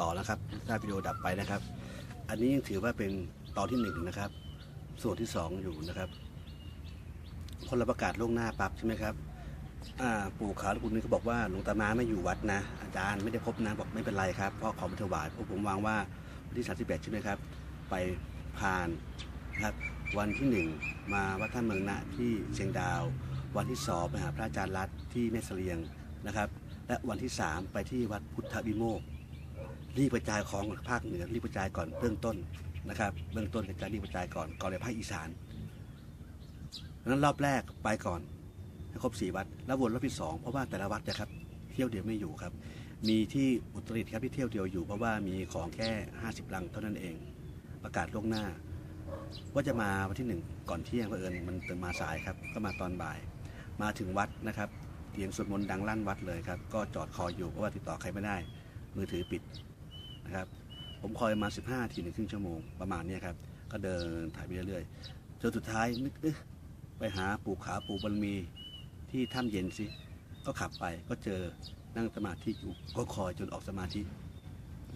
ต่อนะครับถ้าวิดีโอดับไปนะครับ อันนี้ยังถือว่าเป็นตอนที่หนึ่งนะครับ ส่วนที่สองอยู่นะครับคนเราประกาศล่วงหน้าปั๊บใช่ไหมครับปู่ขาวและปู่นี้ก็บอกว่าหลวงตามาไม่อยู่วัดนะ อาจารย์ไม่ได้พบนะบอกไม่เป็นไรครับเพราะของมาถวายพราะผมวางว่าวันที่31ใช่ไหมครับ ไปผ่านนะครับ วันที่หนึ่งมาวัดท่าเมืองนะที่เชียงดาว วันที่สองไปหาพระอาจารย์รัตน์ที่แม่เสลียงนะครับ และวันที่สามไปที่วัดพุทธวิโมกข์ รีบกระจายของภาคเหนือรีบกระจายก่อนเบื้องต้นนะครับเบื้องต้นกระจายรีบกระจายก่อนก่อนเลยภาคอีสานดังนั้นรอบแรกไปก่อนให้ครบสี่วัด แล้ววนรอบที่สองเพราะว่าแต่ละวัดนะครับ เที่ยวเดียวไม่อยู่ครับ มีที่อุตรดิตถ์ครับที่เที่ยวเดียวอยู่ เพราะว่ามีของแค่ 50 ลังเท่านั้นเอง ประกาศล่วงหน้า ว่าจะมาวันที่หนึ่งก่อนเที่ยงเผอิญมันตื่นมาสายครับ ก็มาตอนบ่าย มาถึงวัดนะครับเสียงสวดมนต์ดังลั่นวัดเลยครับ ก็จอดคออยู่เพราะว่าติดต่อใครไม่ได้ มือถือปิด นะครับ ผมคอยมา 15ทีหนึ่งครึ่งชั่วโมงประมาณนี้ครับ ก็เดินถ่ายไปเรื่อยๆจนสุดท้ายนึกเอ๊ะไปหาปู่ขาปู่บารมีที่ถ้ำเย็นสิ ก็ขับไปก็เจอนั่งสมาธิอยู่ก็คอยจนออกสมาธิ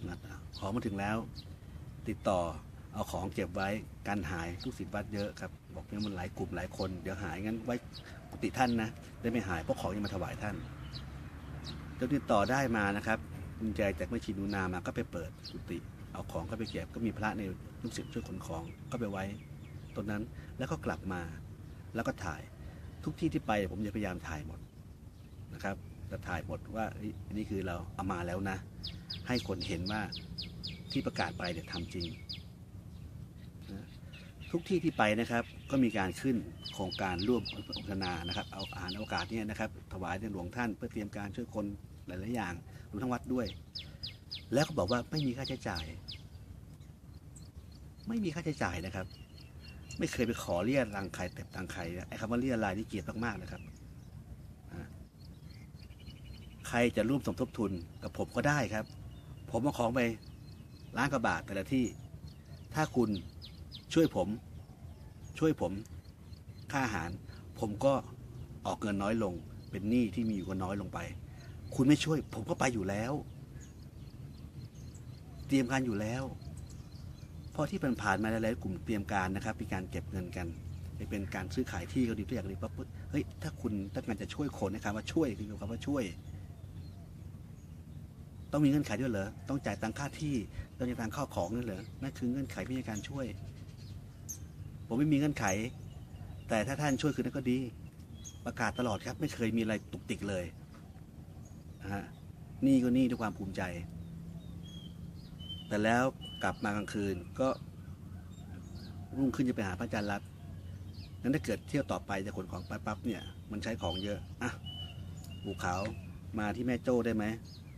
นะของมาถึงแล้ว ติดต่อเอาของเก็บไว้การหายทุกสิทธิ์วัดเยอะครับ บอกเนี่ยมันหลายกลุ่มหลายคนเดี๋ยวหายงั้นไว้กุฏิท่านนะได้ไม่หายเพราะของยังมาถวายท่านจนติดต่อได้มานะครับ กุญแจจากแม่ชีนูนามาก็ไปเปิดกุฏิเอาของก็ไปเก็บก็มีพระในลูกศิษย์ช่วยขนของก็ไปไว้ตรงนั้นแล้วก็กลับมาแล้วก็ถ่ายทุกที่ที่ไปผมจะพยายามถ่ายหมดนะครับจะถ่ายหมดว่าอันนี้คือเราเอามาแล้วนะ ให้คนเห็นว่าที่ประกาศไปเนี่ยทำจริงนะทุกที่ที่ไปนะครับก็มีการขึ้นโครงการร่วมโฆษณานะครับ เอาอาหารโอกาสเนี่ยนะครับ ถวายในหลวงท่านเพื่อเตรียมการช่วยคน หลายๆอย่างรวมทั้งวัดด้วย แล้วก็บอกว่าไม่มีค่าใช้จ่าย ไม่มีค่าใช้จ่ายนะครับ ไม่เคยไปขอเรียกรังใครเต็บตังใครไอ้คำว่าเรียรายนี่เกลียดมากๆนะครับใครจะร่วมสมทบทุนกับผมก็ได้ครับ ผมเอาของไปล้านกว่าบาทแต่ละที่ ถ้าคุณช่วยผม ช่วยผมค่าอาหาร ผมก็ออกเงินน้อยลง เป็นหนี้ที่มีอยู่ก็น้อยลงไป คุณไม่ช่วย ผมก็ไปอยู่แล้ว เตรียมการอยู่แล้ว เพราะที่ผ่านผ่านมาหลายๆกลุ่มเตรียมการนะครับ มีการเก็บเงินกันเป็นการซื้อขายที่ก็ดีตัวอย่างนี้ปั๊บปุ๊บเฮ้ยถ้าคุณต้องการจะช่วยคนนะครับว่าช่วยคือคำว่าช่วย ต้องมีเงื่อนไขด้วยเหรอต้องจ่ายตังค่าที่ต้องจ่ายตังค่าของนั่นเหรอนั่นคือเงื่อนไขไม่ใช่การช่วย ผมไม่มีเงื่อนไข แต่ถ้าท่านช่วยคือนั่นก็ดี ประกาศตลอดครับ ไม่เคยมีอะไรตุกติกเลย นะฮะนี่ก็นี่ด้วยความภูมิใจ แต่แล้วกลับมากลางคืนก็รุ่งขึ้นจะไปหาพระอาจารย์รัตนั้นถ้าเกิดเที่ยวต่อไปจะขนของไปปั๊บเนี่ย มันใช้ของเยอะ อะปูขาวมาที่แม่โจ้ได้ไหม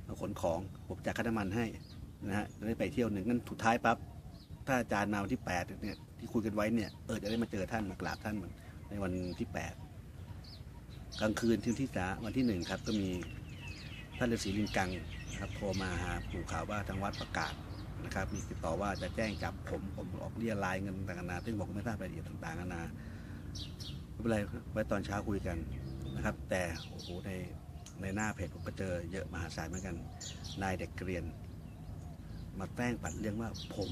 เอาขนของผมจ่ายค่าน้ำมันให้นะฮะจะได้ไปเที่ยวหนึ่งงั้นสุดท้ายปั๊บถ้าอาจารย์มาวันที่แปดเนี่ยที่คุยกันไว้เนี่ยเออจะได้มาเจอท่านมากราบท่านในวันที่แปดกลางคืนที่ที่สาวันที่หนึ่งครับ ก็มี ท่านฤาษีลิงกังนะครับโทรมาหาปู่ขาวว่าทางวัดประกาศนะครับ มีติดต่อว่าจะแจ้งจับผมผมออกเรียรายเงินต่างๆนานาซึ่งบอกไม่ทราบรายละเอียดต่างๆนานาไม่เป็นไรไว้ตอนเช้าคุยกันนะครับ แต่โอ้โหในในหน้าเพจผมก็เจอเยอะมหาศาลเหมือนกันนายเด็กเรียน มาแต้งปัดเรื่องว่าผม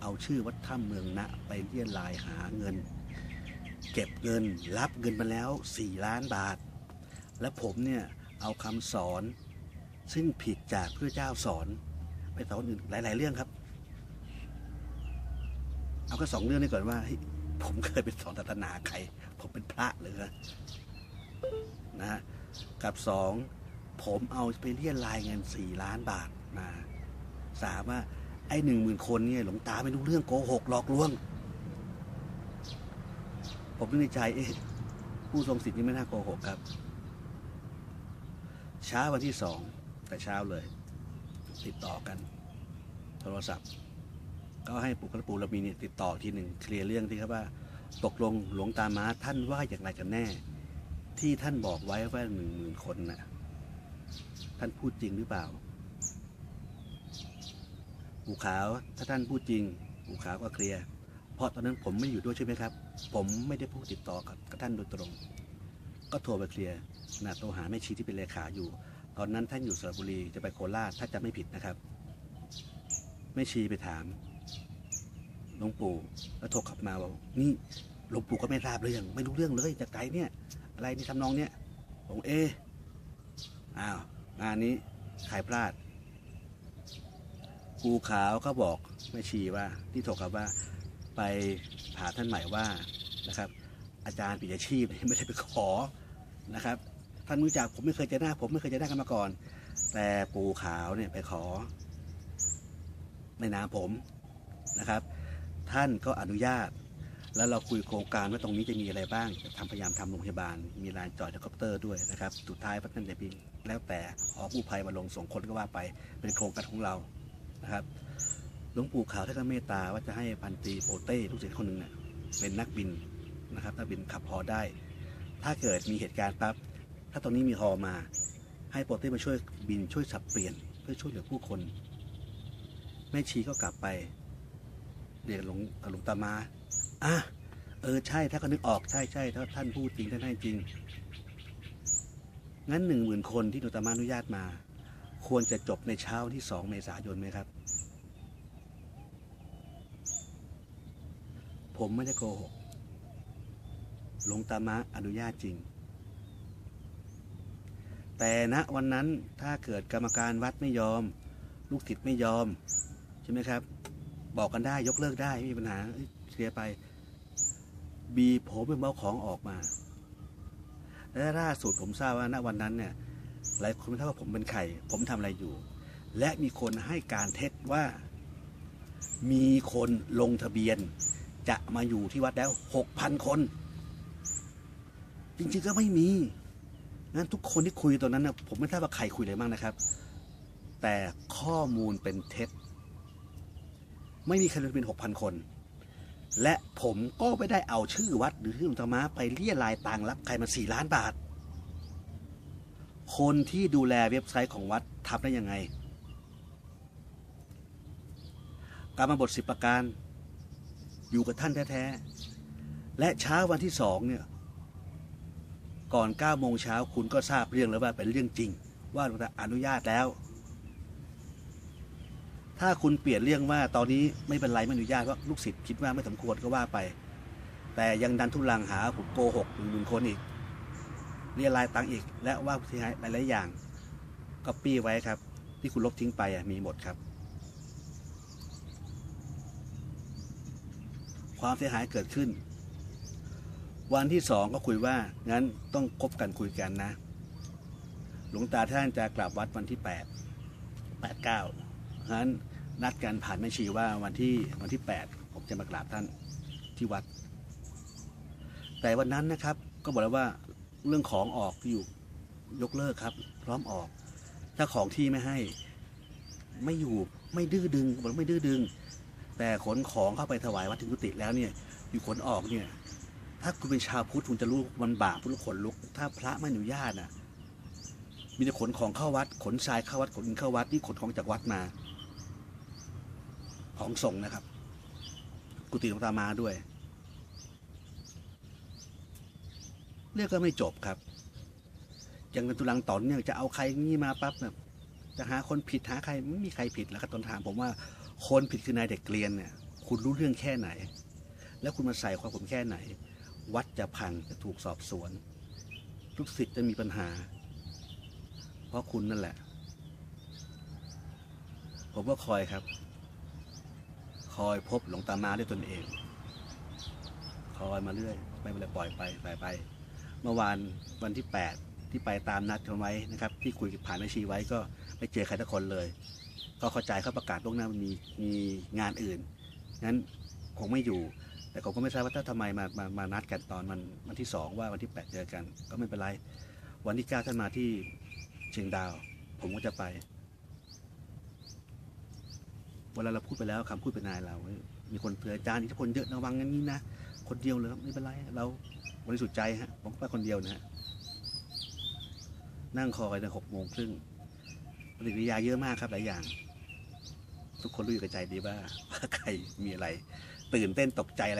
เอาชื่อวัดถ้ำเมืองนะไปเรียนลายหาเงิน เก็บเงินรับเงินมาแล้ว 4 ล้านบาท และผมเนี่ยเอาคำสอน ซึ่งผิดจากพระเจ้าสอนไปสอนอื่นหลาย ๆ เรื่องครับ เอาแค่สองเรื่องนี้ก่อนว่า ผมเคยไปสอนศาสนาใคร ผมเป็นพระเลยนะฮะกับสองผมเอาไปเรียนรายเงินสี่ล้านบาทมาสามว่าไอ้หนึ่งหมื่นคนเนี่ยหลวงตาไม่รู้เรื่องโกหกหลอกลวง ผมนึกในใจเอ๊ะผู้ทรงสิทธิ์นี่ไม่น่าโกหกครับ เช้าวันที่สอง แต่เช้าเลย ติดต่อกัน โทรศัพท์ ก็ให้ปู่กระปูระมีเนี่ยติดต่อทีหนึ่งเคลียร์เรื่องที่ครับว่า ตกลงหลวงตามาท่านว่าอย่างไรกันแน่ ที่ท่านบอกไว้ว่าหนึ่งหมื่นคนน่ะท่านพูดจริงหรือเปล่าปู่ขาวถ้าท่านพูดจริงปู่ขาวก็เคลียร์เพราะตอนนั้นผมไม่อยู่ด้วยใช่ไหมครับ ผมไม่ได้พูดติดต่อกับกับท่านโดยตรง ก็โทรไปเคลียร์นะโทรหาแม่ชีที่เป็นเลขาอยู่ ตอนนั้นท่านอยู่สระบุรีจะไปโคราชถ้าจะไม่ผิดนะครับแม่ชีไปถามหลวงปู่แล้วโทรกลับมาบอกนี่หลวงปู่ก็ไม่ทราบเรื่องไม่รู้เรื่องเลยจากไหนเนี่ย อะไรนี่ทำนองเนี้ยผมเออ้าวงานนี้ใครพลาดครูขาวก็บอกแม่ชีว่า ที่โทรกลับว่าไปหาท่านใหม่ว่านะครับ อาจารย์ปิยชีพไม่ได้ไปขอนะครับ ท่านรู้จักผมไม่เคยเจอหน้า ผมไม่เคยเจอหน้ากันมาก่อน แต่ปู่ขาวเนี่ยไปขอ ในนามผมนะครับ ท่านก็อนุญาต แล้วเราคุยโครงการว่าตรงนี้จะมีอะไรบ้างจะทำพยายามทำโรงพยาบาล มีลานจอดเฮลิคอปเตอร์ด้วยนะครับสุดท้ายพัฒนาจะบินแล้วแต่ออกกู้ภัยมาลงส่งคนก็ว่าไป เป็นโครงการของเรานะครับหลวงปู่ขาวท่านก็เมตตาว่าจะให้พันตีโปเต้ลูกศิษย์คนหนึ่งเนี่ยเป็นนักบินนะครับนักบินขับฮอได้ ถ้าเกิดมีเหตุการณ์ปั๊บ ถ้าตรงนี้มีฮอมา ให้โปเต้มาช่วยบินช่วยสับเปลี่ยนเพื่อช่วยเหลือผู้คน แม่ชีก็กลับไปเรียกหลวงหลวงตามาอะเออใช่ ถ้าก็นึกออกใช่ใช่ถ้าท่านพูดจริงท่านให้จริง งั้นหนึ่งหมื่นคนที่หลวงตามาอนุญาตมา ควรจะจบในเช้าที่สองเมษายนไหมครับ ผมไม่ได้โกหกหลวงตามะอนุญาตจริง แต่ณวันนั้นถ้าเกิดกรรมการวัดไม่ยอม ลูกศิษย์ไม่ยอม ใช่ไหมครับ บอกกันได้ยกเลิกได้ไม่มีปัญหาเคลียร์ไป บีผมเป็นเบาของออกมา และล่าสุดผมทราบว่าณวันนั้นเนี่ยหลายคนไม่ทราบว่าผมเป็นใครผมทำอะไรอยู่ และมีคนให้การเท็จว่า มีคนลงทะเบียน จะมาอยู่ที่วัดแล้วหกพันคน จริงๆก็ไม่มี งั้นทุกคนที่คุยตอนนั้นนะผมไม่ทราบว่าใครคุยอะไรบ้างนะครับ แต่ข้อมูลเป็นเท็จ ไม่มีใครลงทะเบียนหกพันคน และผมก็ไม่ได้เอาชื่อวัดหรือชื่อหลวงตามาไปเรียรายตังรับใครมาสี่ล้านบาท คนที่ดูแลเว็บไซต์ของวัดทำได้ยังไงการมาบทสิบประการ อยู่กับท่านแท้ ๆ และเช้าวันที่สองเนี่ย ก่อนเก้าโมงเช้าคุณก็ทราบเรื่องแล้วว่าเป็นเรื่องจริง ว่าหลวงตาอนุญาตแล้ว ถ้าคุณเปลี่ยนเรื่องว่าตอนนี้ไม่เป็นไรไม่อนุญาตว่าลูกศิษย์คิดว่าไม่สมควรก็ว่าไป แต่ยังดันทุลังหาผมโกหกหนึ่งคนอีกเรียรายตังอีก และว่าผู้เสียหายหลายๆอย่างก็ปี้ไว้ครับ ที่คุณลบทิ้งไปมีหมดครับ ความเสียหายเกิดขึ้น วันที่สองก็คุยว่างั้นต้องคบกันคุยกันนะ หลวงตาท่านจะกลับวัดวันที่แปดแปดเก้างั้นนัดกันผ่านแม่ชีว่าวันที่วันที่แปดผมจะมากราบท่านที่วัด แต่วันนั้นนะครับก็บอกแล้วว่าเรื่องของออกอยู่ยกเลิกครับ พร้อมออก ถ้าของที่ไม่ให้ ไม่อยู่ไม่ดื้อดึงบอกไม่ดื้อดึง แต่ขนของเข้าไปถวายวัดถึงกุฏิแล้วเนี่ย อยู่ขนออกเนี่ย ถ้าคุณเป็นชาวพุทธคุณจะรู้มันบาปพุทธขนลุก ถ้าพระไม่อนุญาตน่ะ มีแต่ขนของเข้าวัด ขนทรายเข้าวัดขนเงินเข้าวัดนี่ขนของจากวัดมา ของส่งนะครับ กุฏิหลวงตามาด้วย เรื่องก็ไม่จบครับย่างเป็นตุลังต่อเนี่ยจะเอาใครนี่มาปั๊บแบบจะหาคนผิดหาใครไม่มีใครผิดแล้วครับตอนถามผมว่าคนผิดคือนายเด็กเกรียนเนี่ย คุณรู้เรื่องแค่ไหน แล้วคุณมาใส่ความผมแค่ไหน วัดจะพังจะถูกสอบสวน ลูกศิษย์จะมีปัญหา เพราะคุณนั่นแหละ ผมก็คอยครับ คอยพบหลวงตามาด้วยตนเอง คอยมาเรื่อย ไม่เป็นไรปล่อยไปไปไป เมื่อวานวันที่ 8 ที่ไปตามนัดกันไว้นะครับ ที่คุยผ่านแม่ชีไว้ก็ไม่เจอใครทุกคนเลย ก็เข้าใจเขาประกาศล่วงหน้ามันมีมีงานอื่นงั้นคงไม่อยู่ แต่ผมก็ไม่ทราบว่าถ้าทำไมมามามานัดกันตอนมันวันที่สองว่าวันที่แปดเจอกัน ก็ไม่เป็นไร วันที่เก้าท่านมาที่เชียงดาว ผมก็จะไปเวลาเราพูดไปแล้วคำพูดเป็นนายเรา มีคนเตืออาจารย์อิทธิพลเยอะระวังอย่างนี้นะคนเดียวเลยไม่เป็นไรเราบริสุทธิ์ใจฮะผมไปคนเดียวนะฮะนั่งคอยตั้งหกโมงครึ่งปฏิกิริยาเยอะมากครับหลายอย่าง ทุกคนรู้อยู่กับใจดีว่าว่าใครมีอะไร ตื่นเต้นตกใจอะไร